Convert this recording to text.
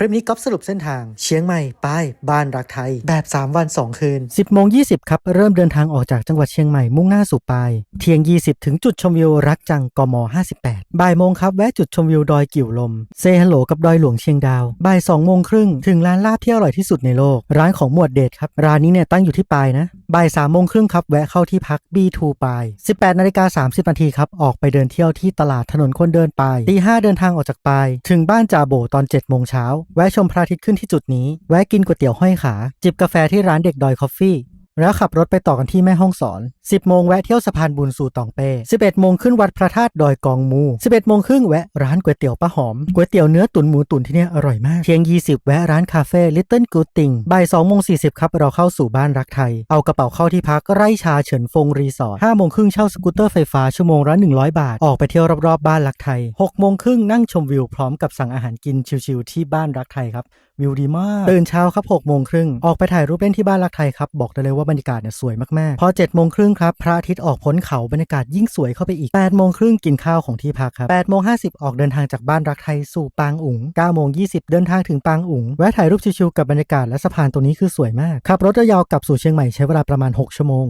คลิปนี้ก๊อฟสรุปเส้นทาง เชียงใหม่ไปบ้านรักไทย แบบ 3 วัน 2 คืน 10โมง20 ครับ เริ่มเดินทางออกจากจังหวัดเชียงใหม่มุ่งหน้าสู่ปาย เที่ยง 20 ถึงจุดชมวิวรักจังกม 58 บ่ายโมงครับ แวะจุดชมวิวดอยกิ่วลม เซฮัลโหลกับดอยหลวงเชียงดาว บ่าย2โมงครึ่งถึงร้านลาบที่อร่อยที่สุดในโลก ร้านของหมวดเดชครับ ร้านนี้เนี่ยตั้งอยู่ที่ปายนะ บ่าย3โมงครึ่งครับแวะเข้าที่พัก B2 ปาย 18นาฬิกา30นาทีครับออกไปเดินเที่ยวที่ตลาดถนนคนเดินปายตี5เดินทางออกจากปาย ถึงบ้านจ่าโบตอน7โมงเช้าแวะชมพระอาทิตย์ขึ้นที่จุดนี้ แวะกินก๋วยเตี๋ยวห้อยขา จิบกาแฟที่ร้านเด็กดอยคอฟฟี่ แล้วขับรถไปต่อกันที่แม่ห้องสอน 10 โมงแวะเที่ยวสะพานบุญสู่ตองเป้ 11 โมงขึ้นวัดพระธาตุดอยกองมู 11 โมงครึ่งแวะร้านก๋วยเตี๋ยวป้าหอม ก๋วยเตี๋ยวเนื้อตุ๋นหมูตุ๋นที่นี่อร่อยมาก เที่ยง 20 แวะร้านคาเฟ่ Little Good Thing บ่าย2โมง40 ครับ เราเข้าสู่บ้านรักไทย เอากระเป๋าเข้าที่พักไร่ชาเฉินฟงรีสอร์ท5โมงครึ่งเช่าสกูตเตอร์ไฟฟ้าชั่วโมงละ100 บาท ออกไปเที่ยวรอบๆบ้านรักไทย6โมงครึ่งนั่งชมวิวพร้อมกับสั่งอาหารกินชิวๆที่บ้านรักไทยครับ วิวดีมากตื่นเช้าครับ6โมงครึ่งออกไปถ่ายรูปเล่นที่บ้านรักไทยครับ บอกได้เลยว่าบรรยากาศเนี่ยสวยมาก ๆ พอ7โมงครึ่งครับ พระอาทิตย์ออกพ้นเขาบรรยากาศยิ่งสวยเข้าไปอีก8โมงครึ่งกินข้าวของที่พักครับ8โมง50ออกเดินทางจากบ้านรักไทยสู่ปางอุ๋ง9โมง20เดินทางถึงปางอุ๋งแวะถ่ายรูปชิวๆกับบรรยากาศและสะพานตรงนี้คือสวยมากขับรถยาวกลับสู่เชียงใหม่ใช้เวลาประมาณ 6 ชั่วโมง